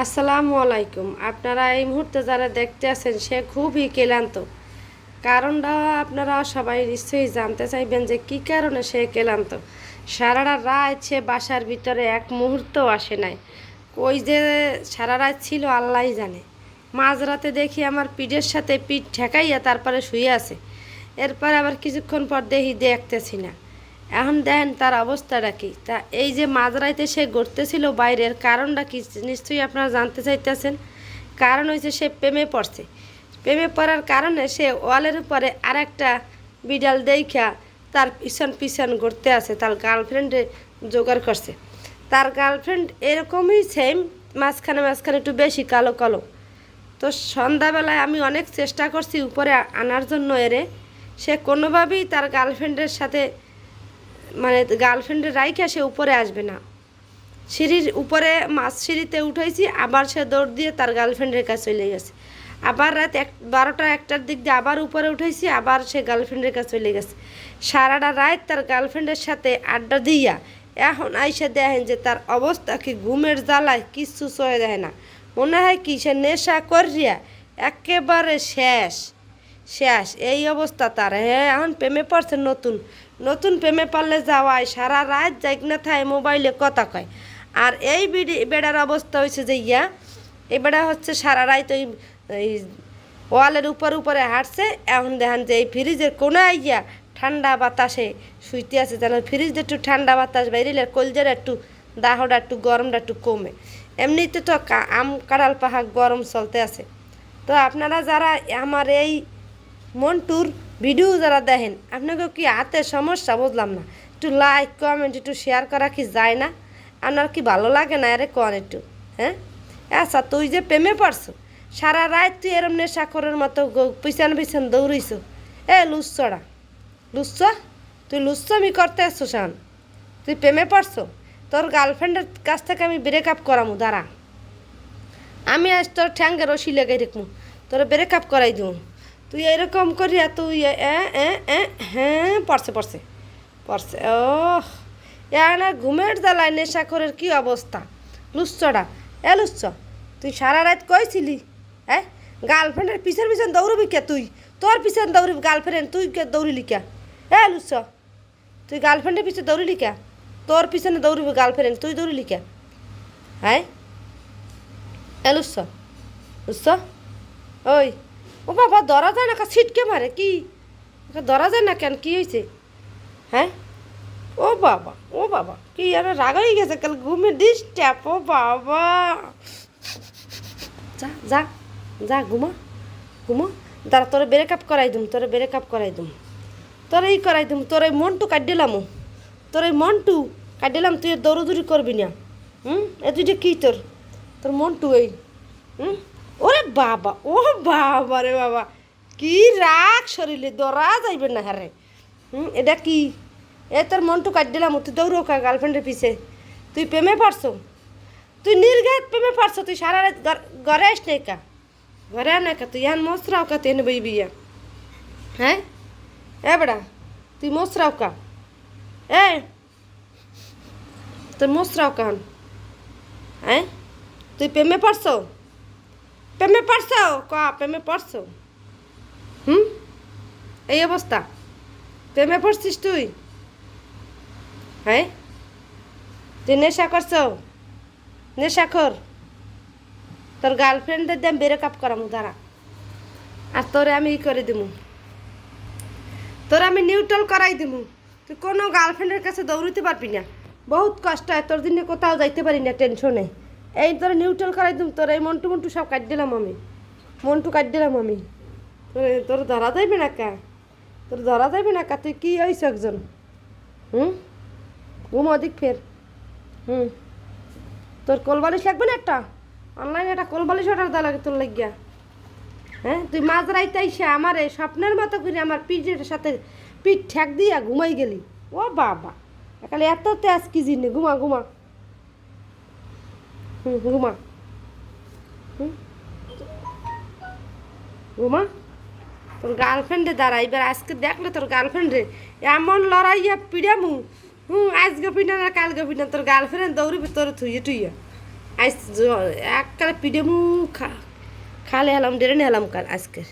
আসসালামু আলাইকুম। আপনারা এই মুহূর্তে যারা দেখতে আছেন, সে খুবই ক্লান্ত। কারণটা আপনারা সবাই নিশ্চয়ই জানতে চাইবেন যে কি কারণে সে ক্লান্ত। সারাটা রাত সে বাসার ভিতরে এক মুহূর্তও আসে নাই। কই যে সারা রাত ছিল আল্লাহ জানে। মাঝরাতে দেখি আমার পিঠের সাথে পিঠ ঠেকাইয়া তারপরে শুয়ে আছে। এরপর আবার কিছুক্ষণ পর দেখি দেখতেছি না। এখন দেখেন তার অবস্থাটা কি? তা এই যে মাঝরাইতে সে গড়তেছিল বাইরের কারণটা কি নিশ্চয়ই আপনারা জানতে চাইতেছেন? কারণ হয়েছে সে প্রেমে পড়ছে। প্রেমে পড়ার কারণে সে ওয়ালের উপরে আরেকটা বিড়াল দেখা তার পিছন পিছন ঘুরতে আছে, তার গার্লফ্রেন্ডে জোগাড় করছে। তার গার্লফ্রেন্ড এরকমই সেম মাঝখানে মাঝখানে একটু বেশি কালো কালো। তো সন্ধ্যাবেলায় আমি অনেক চেষ্টা করছি উপরে আনার জন্য এরে। সে কোনোভাবেই তার গার্লফ্রেন্ডের সাথে মানে গার্লফ্রেন্ডের রাইখা সে উপরে আসবে না। সিঁড়ির উপরে মাছ সিঁড়িতে উঠাইছি, আবার সে দৌড় দিয়ে তার গার্লফ্রেন্ডের কাছে চলে গেছে। আবার রাত এক বারোটা একটার দিক দিয়ে আবার উপরে উঠাইছি, আবার সে গার্লফ্রেন্ডের কাছে চলে গেছে। সারাটা রাত তার গার্লফ্রেন্ডের সাথে আড্ডা দিয়া এখন আইসে দেখেন যে তার অবস্থা কি ঘুমের জ্বালায়, কিচ্ছু সয়ে দেয় না। মনে হয় কি সে নেশা করিয়া একেবারে শেষ শেষ। এই অবস্থা তার। হ্যাঁ এখন প্রেমে পড়ছে নতুন। নতুন প্রেমে পারলে যাওয়ায় সারা রাত যাই না থাকে মোবাইলে কথা কয়। আর এই বিডি বেড়ার অবস্থা হয়েছে যে ইয়া, এই বেড়া হচ্ছে সারা রাত ওই ওয়ালের উপর উপরে হাঁটছে, এখন দেখেন যে এই ফ্রিজের কোনায় গিয়া ঠান্ডা বাতাসে শুইতে আছে, যেন ফ্রিজে একটু ঠান্ডা বাতাস বাইরিলে কলজের একটু দাহটা একটু গরমটা একটু কমে। এমনিতে তো আম কাঁড়াল পাহাড় গরম চলতে আছে। তো আপনারা যারা আমার এই মন্টুর ভিডিও যারা দেখেন আপনাকে কি হাতে সমস্যা বুঝলাম না? একটু লাইক কমেন্ট একটু শেয়ার করা কি যায় না? আপনার কি ভালো লাগে না? আরে কন একটু হ্যাঁ? আচ্ছা তুই যে প্রেমে পড়ছো, সারা রাত তুই এরম নেশাখরের মতো গ- পিছন পিছন দৌড়িস এ, লুচ্ছড়া লুচ্ছ তুই লুচ্ছমি করতে আসছো শান? তুই প্রেমে পড়ছো? তোর গার্লফ্রেন্ডের কাছ থেকে আমি ব্রেকআপ করামু, দাঁড়া। আমি আজ তোর ঠ্যাঙ্গে রশি লেগে রেখমু, তোর ব্রেকআপ করাই দিও তুই এরকম তুই এ এ এ হ্যাঁ পড়ছে পড়ছে পড়ছে ও না ঘুমের জ্বালায় নেশাখরের কি অবস্থা? লুচ্ছটা এ লুচ্ছ তুই সারা রাত কইছিলি হ্যাঁ গার্লফ্রেন্ডের পিছন পিছন দৌড়বি কে তুই? তোর পিছন দৌড়বি গার্লফ্রেন্ড, তুই কে দৌড়িলি কে? এ লুচ্ছ তুই গার্লফ্রেন্ডের পিছনে দৌড়িলি কে? তোর পিছনে দৌড়বি গার্লফ্রেন্ড, তুই দৌড়িলি কে? হ্যাঁ? এ লুচ্ছ লুচ্ছ ওই ও বাবা, ধরা যায় না ছিটকে মারে, কি? ধরা যায় না কেন? কি হয়েছে হ্যাঁ? ও বাবা ও বাবা, কি আর রাগ হয়ে গেছে কাল ঘুমে ডিস্টার্ব ও বাবা। যা যা যা, ঘুমা ঘুমা। দাঁড়া, তোরে ব্রেকআপ করাই দুম, তোরে ব্রেকআপ করাই দুম। তোরে এই করাই দুম, তোর এই মনটু কাট দিলাম। তোর এই মনটু কাট দিলাম, তুই দৌড়দৌড়ি করবি না। হুম? এ দুইটা কী তোর? তোর মনটু এই। হুম? ওরে বাবা, ও বাবা রে বাবা। কি রাগ শরীরে, দরা যাইবে না হারে হুম, এটা কি? এ তোর মনটু কাট দিলাম তুই দৌড়ো কা গার্লফ্রেন্ডের পিছে। তুই প্রেমে পারছ তুই নির্ঘাত প্রেমে পারছ তুই সারা রাত ঘর- আস নাই কা? ঘরে আনে কা? তুই ইয়ান মশরাও কা তেন বই বিয়া হ্যাঁ? এ বেড়া তুই মশরাও কা? এ, তোর মশরাও কান হ্যাঁ? তুই প্রেমে পারছ প্রেমে পারছ ক প্রেমে পড়ছো? হুম? এই অবস্থা। প্রেমে পড়ছিস তুই? হ্যাঁ? তুই নেশা করছ? নেশা কর তোর গার্লফ্রেন্ডের দাম ব্রেকআপ করামু, দাঁড়া। আর তোরে আমি ই করে দিমু। তোর আমি নিউট্রাল করাই দিমু। তুই কোনো গার্লফ্রেন্ডের কাছে দৌড়িতে পারবি না। বহুত কষ্ট হয়, তোর দিনে কোথাও যাইতে পারি না টেনশনে এই তোর নিউট্রাল করাই দিম, তোর এই মন্টু মন্টু সব কাট দিলাম আমি। মন্টু কাট দিলাম আমি। তোর তোর ধরা যাইবে না কা? তোর ধরা যাইবে না কা? তুই কি হইস একজন? হুম? ঘুম অধিক ফের। হুম। তোর কোলবালিশ লাগবে না একটা? অনলাইনে একটা কোলবালিশ অর্ডার দেওয়া লাগে তোর লাগিয়া। হ্যাঁ? তুই মাঝ রাইতে আইসা আমার স্বপ্নের মতো করে আমার পিঠের সাথে পিঠ ঠেক দিয়া ঘুমাই গেলি। ও বাবা। একালে এত তেজ কি জিনি ঘুমা ঘুমা। হুম ঘুমা হুম ঘুমা তোর গার্লফ্রেন্ডে দাঁড়া, এবার আজকে দেখলে তোর গার্লফ্রেন্ডে এমন লড়াইয়া পিড়ামু হুম আজকে পিনা না, কালকে পিনা তোর গার্লফ্রেন্ড দৌড়বি, তোর থুইয়ে টুইয়া। আজ এককালে পিড়ামু খা খালে হেলাম ডেরে হেলাম কাল আজকে